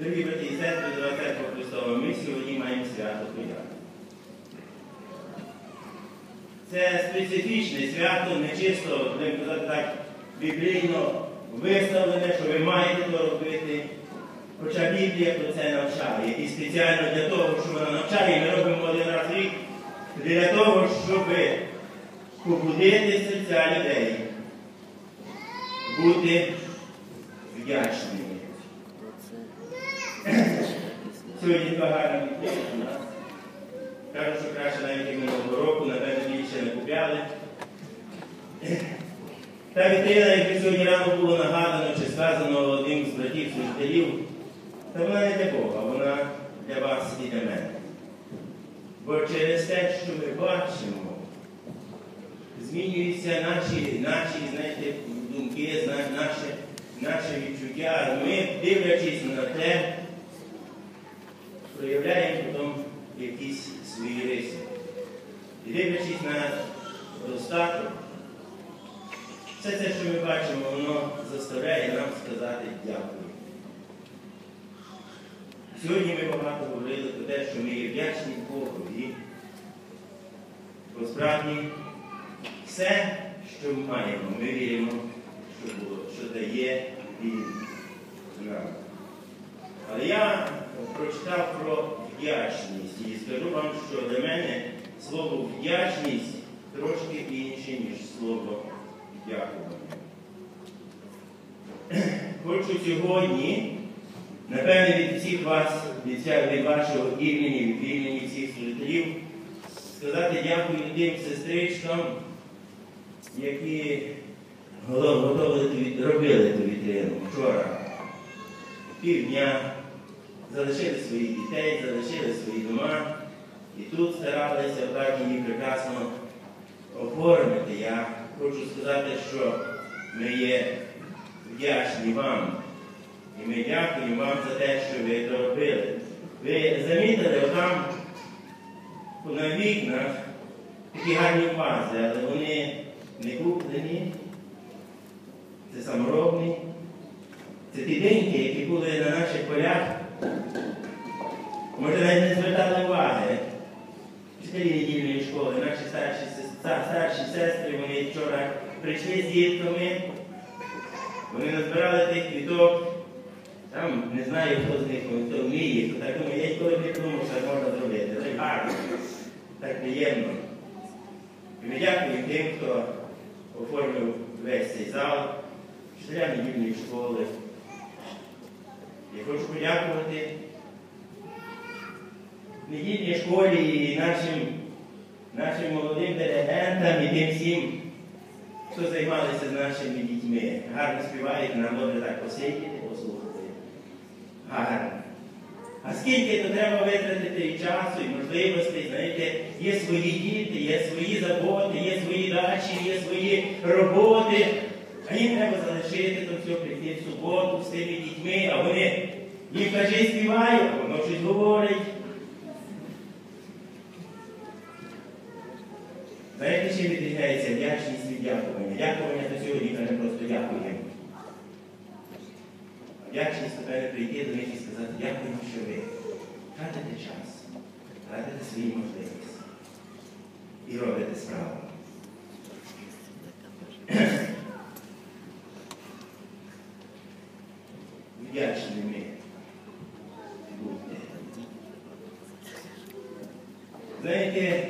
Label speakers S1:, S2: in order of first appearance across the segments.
S1: Дорогі брати і сестри, дорога церква Христова, ми сьогодні маємо свято Троян. Це специфічне свято, не чисто, будемо казати так, біблійно виставлене, що ви маєте то робити. Хоча Біблія про це навчає. І спеціально для того, що вона навчає, ми робимо один раз рік, для того, щоб побудити серця людей, бути вдячними. Сьогодні два гарні відповіді у нас. Кажуть, що краще навіть минулого року, напевно, більше не купляли. Та вітрина, як сьогодні рано було нагадано чи сказано одним з братів служителів, та вона не для Бога, вона для вас і для мене. Бо через те, що ми бачимо, змінюються наші, наші знаєте, думки, наше, наше відчуття. Ми, дивлячись на те, проявляємо потім якісь свої риси. І дивлячись на достаток, все це, що ми бачимо, воно заставляє нам сказати дякую. Сьогодні ми багато говорили про те, що ми є вдячні Богові. Бо справді все, що маємо, ми віримо, що було, що дає він нам. Але я прочитав про вдячність і скажу вам, що для мене слово вдячність трошки інше, ніж слово дякування. Хочу сьогодні, напевне, від всіх вас, від, вашого імені, від імені всіх служителів, сказати дякую тим сестричкам, які готовили робили ту вітрину вчора, півдня, залишили своїх дітей, залишили свої дома і тут старалися так її прекрасно оформити. Я хочу сказати, що ми є вдячні вам. І ми дякуємо вам за те, що ви це робили. Ви замітили, отам на вікнах такі гарні вази, але вони не куплені, це саморобні. Це ті деньки, які були на наших полях. Може, навіть не звертали уваги. Недільної школи, наші старші, старші сестри, вони вчора прийшли з дітками, вони назбирали тих квіток. Там не знаю, хто з них хто вміє, так думає, я ніколи не думав, що можна зробити. Це гарно, так приємно. І ми дякуємо тим, хто оформив весь цей зал, вчителям недільної школи. Хочу подякувати недільній школі і нашим, нашим молодим диригентам і тим всім, хто займалися з нашими дітьми. Гарно співають, нам добре так посидіти, послухати. Гарно. А скільки то треба витратити і часу, і можливостей, знаєте, є свої діти, є свої заботи, є свої дачі, є свої роботи. А їм треба залишити то все прийти в суботу з тими дітьми, а вони їм каже, співають, а воно щось говорить. Знаєте, чим відрізняється вдячність від дякування? Дякування до сьогодні ми просто дякуємо. Вдячність тепер прийти до них і сказати, дякуємо, що ви тратите час, тратите свої можливості і робите справу. Вдячними будьте. Знаєте,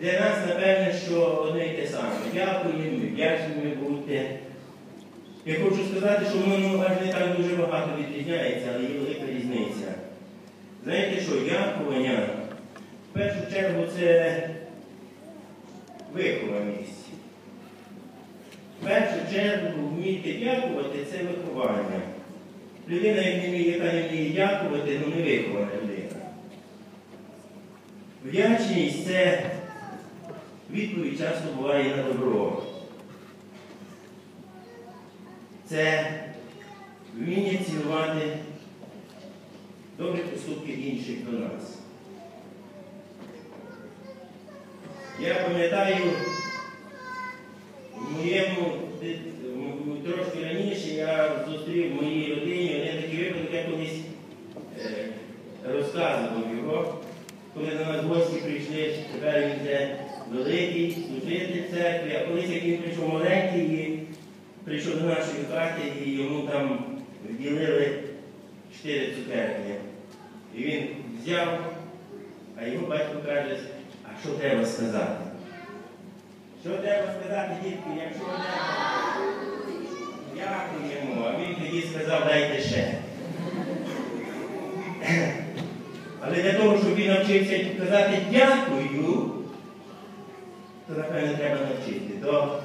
S1: для нас, напевне, що одне й те саме. Дякуємо, вдячними будьте. Я хочу сказати, що воно аж не так дуже багато відрізняється, але є велика різниця. Знаєте що, дякування, в першу чергу, це вихованість. В першу чергу вміти дякувати це виховання. Людина, яка не вміє дякувати, ну не вихована людина. Вдячність це відповідь часто буває на добро. Це вміння цінувати добрі поступки інших до нас. Я пам'ятаю, в моєму дит- м- трошки раніше я зустрів в моїй родині один такий випадок, колись е, розказував його, коли до нас гості прийшли, тепер він вже великий, служитель церкви, а колись як він прийшов маленький і прийшов до нашої хати і йому там вділили чотири цукерки. І він взяв, а його батько каже, а що треба сказати? Що треба сказати, дітки, якщо не дякуємо, а він тоді сказав, дайте ще. Але для того, щоб він навчився казати дякую, то, напевно, треба навчити. То,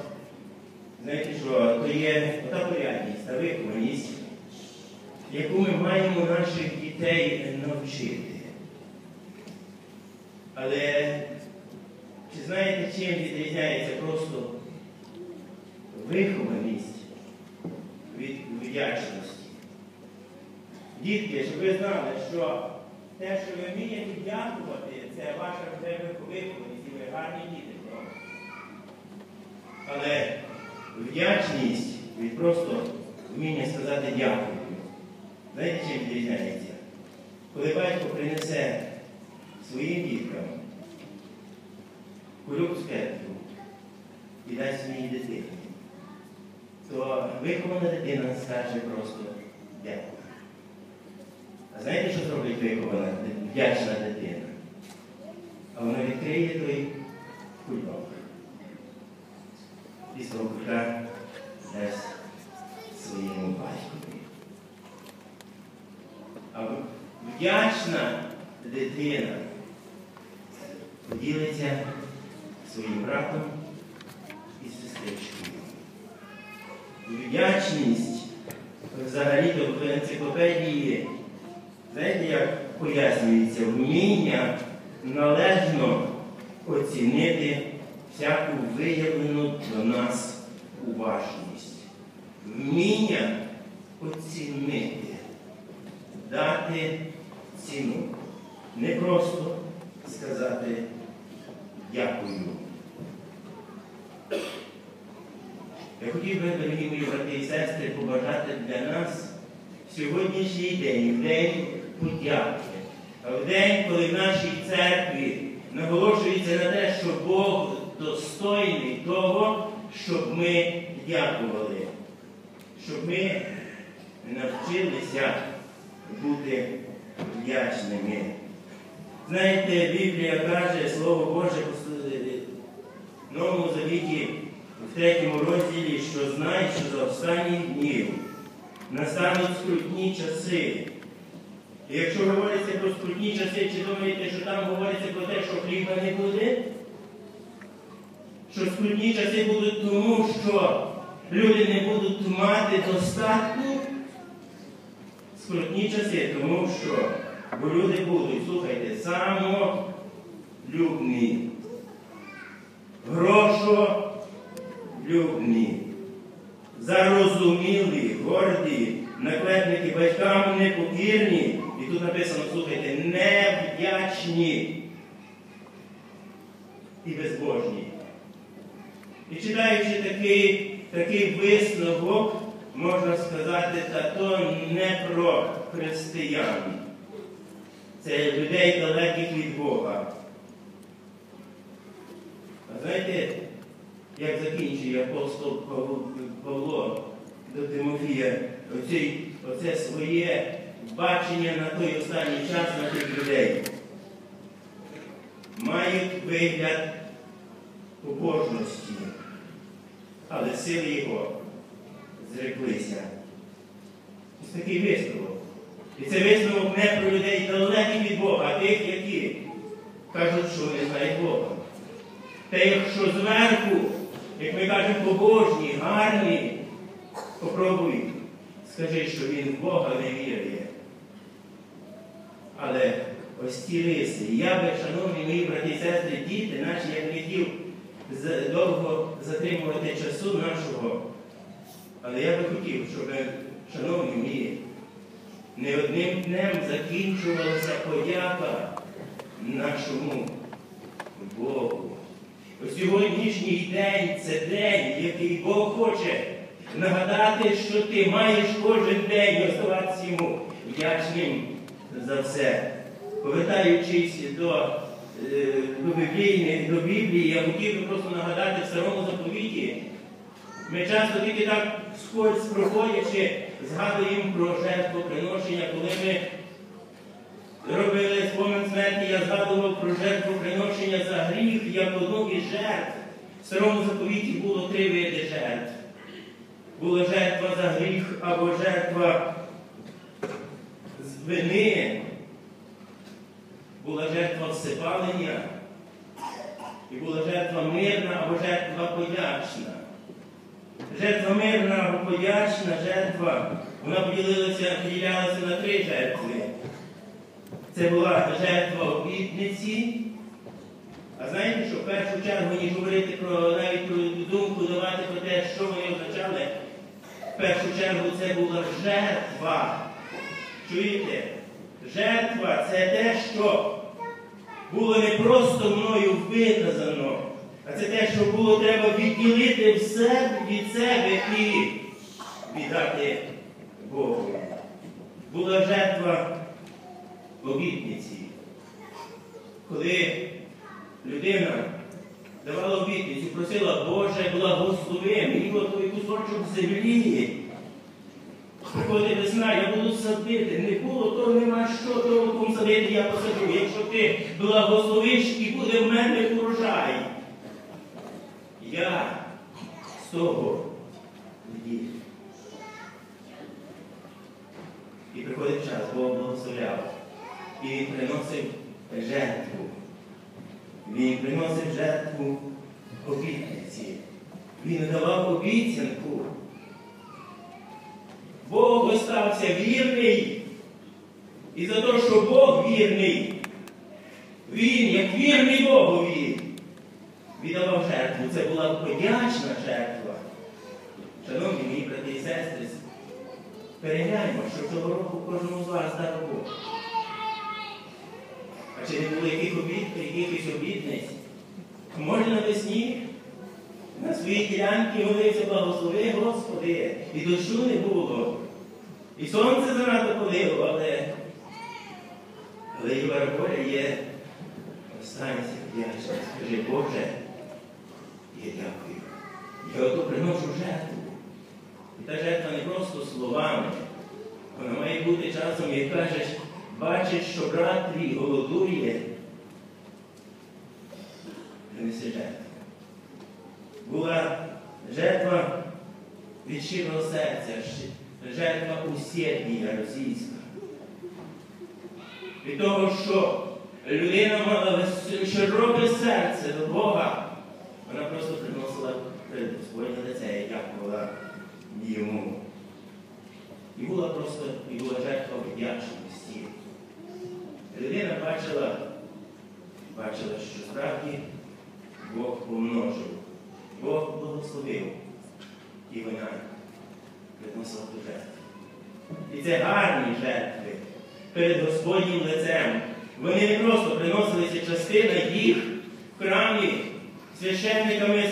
S1: знаєте що, то є та порядність, та вихованість, яку ми маємо наших дітей навчити. Але чи знаєте, чим відрізняється просто вихованість від вдячності? Дітки, щоб ви знали, що те, що ви вмієте дякувати, це ваша вже вихованість і ви гарні діти. Але вдячність від просто вміння сказати дякую. Знаєте, чим відрізняється? Коли батько принесе своїм діткам кульок цукерку і дасть своїй дитині, то вихована дитина скаже просто дякую. А знаєте, що зробить вихована, вдячна дитина? А вона відкриє той кульок. І з того своєму батькові. А вдячна дитина поділиться своїм братом і сестричкою. Вдячність взагалі-то в енциклопедії, знаєте, як пояснюється, вміння належно оцінити всяку виявлену до нас уважність. Вміння оцінити, дати ціну. Не просто сказати дякую. Я хотів би, дорогі мої брати і сестри, побажати для нас сьогоднішній день, в день подяки, в день, коли в нашій церкві наголошується на те, що Бог достойний того, щоб ми дякували, щоб ми навчилися бути вдячними. Знаєте, Біблія каже, Слово Боже в Новому Завіті в третьому розділі, що знай, що за останніх днів настануть скрутні часи. І якщо говориться про скрутні часи, чи думаєте, що там говориться про те, що хліба не буде? Що скрутні часи будуть тому, що люди не будуть мати достатку? Скрутні часи, тому що бо люди будуть, слухайте, самолюбні, грошолюбні, зарозумілі, горді, наклепники батькам непокірні. І тут написано, слухайте, невдячні і безбожні. І читаючи такий, такий висновок, можна сказати, та то не про християн. Це людей далеких від Бога. А знаєте, як закінчує апостол Павло до Тимофія оце, оце своє бачення на той останній час на тих людей? Мають вигляд побожності, але сили його зреклися. Ось такий висновок. І це висновок не про людей далеких від Бога, а тих, які кажуть, що вони знають Бога. Та якщо зверху, як ми кажемо, побожні, гарні, попробуй, скажи, що він в Бога не вірує. Але ось ці риси. Я би, шановні мої брати і сестри, діти наші, я не хотів довго затримувати часу нашого. Але я би хотів, щоб, шановні мої, не одним днем закінчувалася подяка нашому Богу. Сьогоднішній день це день, який Бог хоче нагадати, що ти маєш кожен день оставатися йому вдячним за все. Повертаючись до, е, до, Біблії, до Біблії, я хотів би просто нагадати в старому заповіті. Ми часто тільки так скользь проходячи, згадуємо про жертвоприношення, коли ми робили спомин смерті, я згадував про жертвоприношення за гріх, як одну із жертв. В старому заповіті було три види жертв. Була жертва за гріх або жертва з вини, була жертва всипалення, і була жертва мирна або жертва подячна. Жертва мирна або подячна жертва, вона поділилася, поділялася на три жертви. Це була жертва обітниці. А знаєте, що в першу чергу, ніж говорити про навіть про думку, давати про те, що вони означали, в першу чергу це була жертва. Чуєте? Жертва це те, що було не просто мною виказано, а це те, що було треба відділити все від себе і віддати Богу. Була жертва обітниці. Коли людина давала обітницю, просила, Боже, благослови, мені той кусочок землі. Приходить весна, я буду садити. Не було, то нема що толком садити, я посаджу. Якщо ти благословиш і буде в мене урожай. Я з того тоді. І приходить час, Бог благословляв. І приносив жертву. Приносив жертву обітниці. Він давав обіцянку. Бог остався вірний. І за те, що Бог вірний, Він, як вірний Богові, віддавав жертву. Це була подячна жертва. Шановні мої брати і сестри, перегляньмо, що цього року кожному з вас дав. А чи не було яких обід, якихось обідниць? Може навесні на своїй ділянці молився, благослови, Господи, і дощу не було. І сонце занадто палило, але, але і воля є. Останься вдячна. Скажи, Боже, я дякую. Я ото приношу жертву. І та жертва не просто словами. Вона має бути часом, як кажеш, бачиш, що брат твій голодує, принеси жертву. Була жертва від щирого серця, жертва усєднія російська. Від того, що людина мала широке серце до Бога, вона просто приносила Господнє лице і дякувала йому. І була просто і була жертва вдячності. Людина бачила, бачила, що справді Бог помножив, Бог благословив. І вона ту жертву. І це гарні жертви перед Господнім лицем. Вони не просто приносилися частина їх в храмі, священниками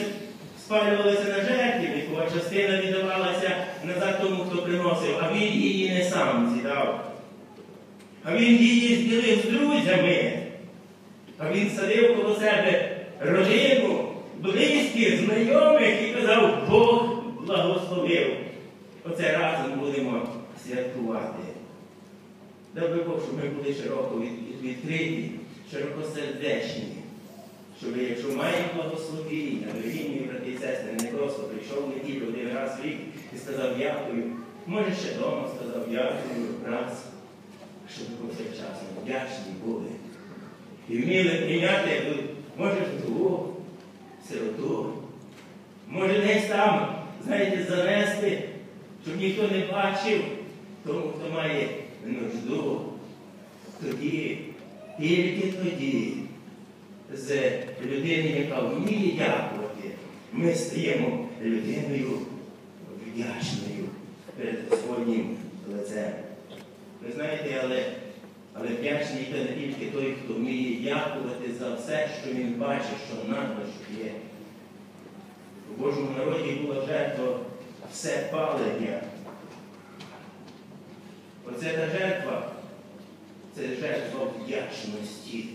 S1: спалювалися на жертві, а частина віддавалася назад тому, хто приносив, а він її не сам з'їдав. А він її зділив з друзями. А він садив коло себе родину, близьких, знайомих і казав, Бог благословив. Оце разом будемо святкувати. Дай Бог, щоб ми були широко відкриті, широкосердечні. Щоб якщо маємо благословіння, дорогі мої брати і сестри, не просто прийшов неділю один раз в рік і сказав дякую. Може ще вдома сказав дякую раз, щоб повсякчасно вдячні були. І вміли прийняти, може, вдову, сироту, може десь там, знаєте, занести, щоб ніхто не бачив тому, хто має нужду. Тоді, тільки тоді, з людини, яка вміє дякувати, ми стаємо людиною вдячною перед Господнім лицем. Ви знаєте, але, але вдячний та не тільки той, хто вміє дякувати за все, що він бачить, що надлишок є. У Божому народі була жертва все палення. Оце та жертва, це жертва вдячності,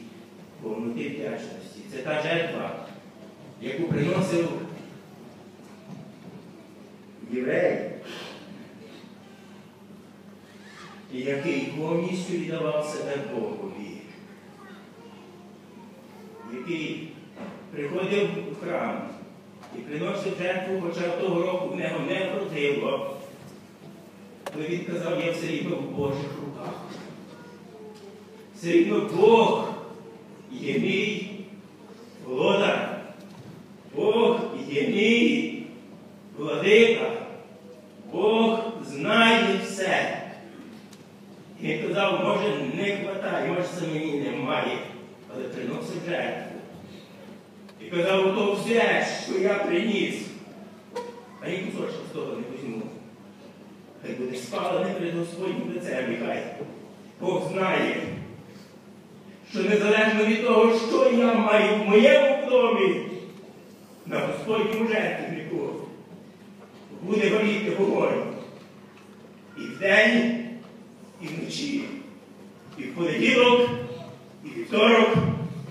S1: повноти вдячності. Це та жертва, яку приносив єврей, який повністю віддавав себе Богові, який приходив у храм і приносив жертву, хоча того року в нього не вродило. Але він казав, я все рівно в Божих руках. Все рівно Бог є мій володар. Бог є мій владика. Бог знає все. І він казав, може не хватає, може самі немає, але приносив жертву. І казав, то все, що я приніс. А ні кусочок з того не візьму. Хай буде спалене перед Господнім лицем, і хай Бог знає, що незалежно від того, що я маю в моєму домі, на Господньому жертвеннику горіти вогонь. І вдень, і вночі, і в понеділок, і вівторок,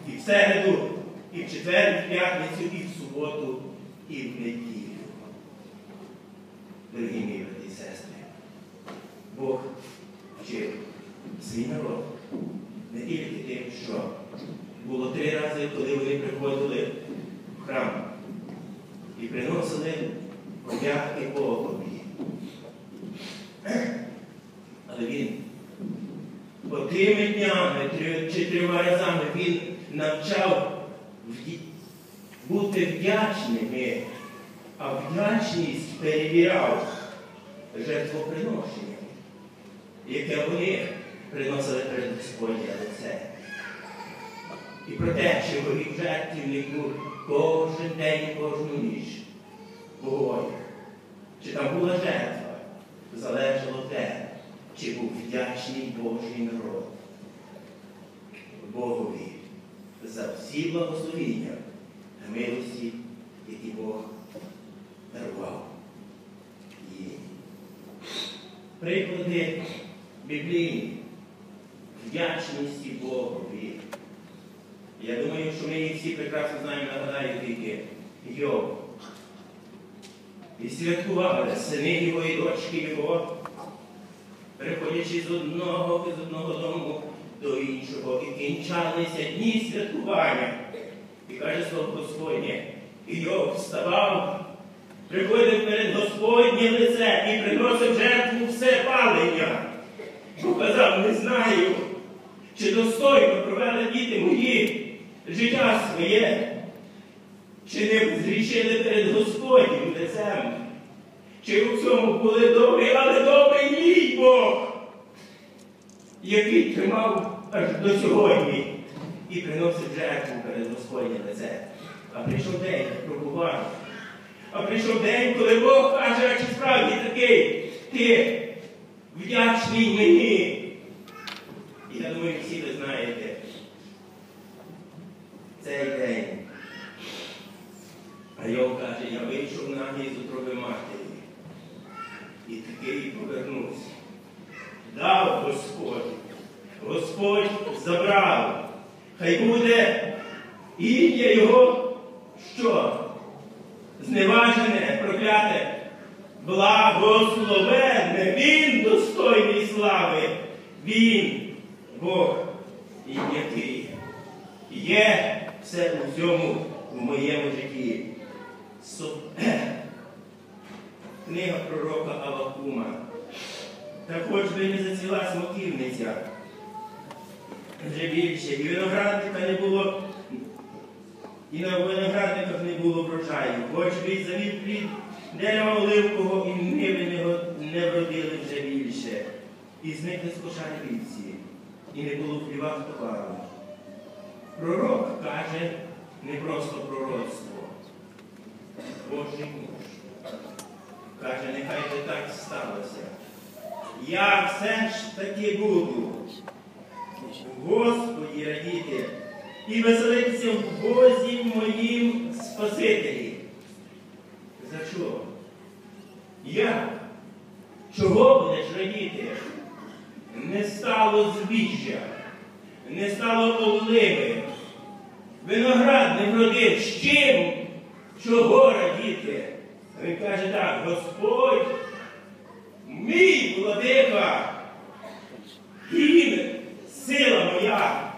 S1: і в середу, і в четвер, і в п'ятницю, і в суботу, і в неділю. Дорогі брати і сестри, Бог вчив свій народ не тільки тим, що було три рази, коли вони приходили в храм і приносили подяки Богові. Але він отими днями три, чи трьома разами він навчав бути вдячними, а вдячність перевіряв жертвоприношенням, яке вони приносили перед Господнє лице. І про те, що горів жертвівнику кожен день, кожну ніч вогонь. Чи там була жертва, залежало те, чи був вдячний Божий народ Богові за всі благословіння та милості, які Бог дарував їм. Приклади біблійні вдячності Богові. Я думаю, що ми їх всі прекрасно знаємо, нагадаю тільки Йов. І святкували сини його і дочки його, переходячи з одного з одного дому до іншого, і кінчалися дні святкування. І каже слово Господнє, і Йов вставав, приходив перед Господнє лице і приносив жертву все палення. Бо казав, не знаю, чи достойно провели діти мої життя своє, чи не зрішили перед Господнім лицем, чи у цьому були добрі, але добрий мій Бог, який тримав до сьогодні і приносив жертву перед Господнє лице. А прийшов день пробувати. А прийшов день, коли Бог каже, а чи справді такий, ти вдячний мені. І я думаю, всі ви знаєте цей день. А Йов каже, я вийшов нагий з утроби матері. І такий повернувся. Дав Господь. Господь забрав. Хай буде ім'я Його що? Зневажене, прокляте, благословенне, Він достойний слави. Він Бог і який є все у всьому в моєму житті. Книга пророка Авакума. Та хоч би не зацвіла смоківниця. Вже. І виноградника не було, і на виноградниках не було врожаю. Хоч й завів плід дерева оливкового і ниви не вродили вже більше. І зникли з кошари вівці, і не було в хлівах товару. Пророк каже не просто пророцтво. Божий муж. Каже, нехай би так сталося. я все ж таки буду Господі радіти і веселитися в Бозі моїм Спасителі. За що? Як? Чого будеш радіти? Не стало збіжжя, не стало оливи, виноград не вродив. З чим? Чого радіти? Він каже так, Господь, мій владика, сила моя.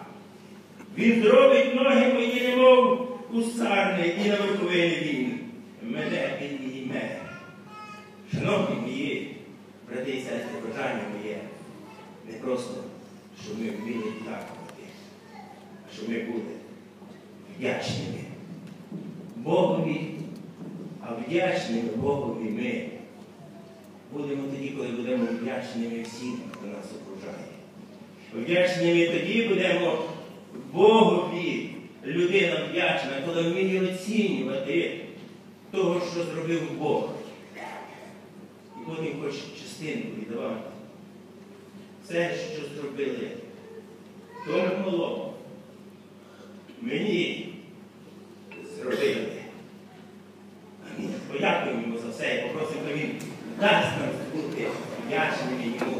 S1: Він зробить ноги мої, немов кусарни, і на верховині він мене підійме. Шановні мої, брати і сестри, бажання моє, не просто, щоб ми вміли дякувати, а щоб ми були вдячними Богові, а вдячними Богові ми будемо тоді, коли будемо вдячними всім, хто нас окружає. Вдячні ми тоді будемо Богові. Людина вдячна, коли вміє оцінювати того, що зробив Бог. І потім хоч частину віддавати. Все, що зробили Торголо, мені зробили. Амінь. Подякуємо за все і попросимо, він дасть нам бути вдячними.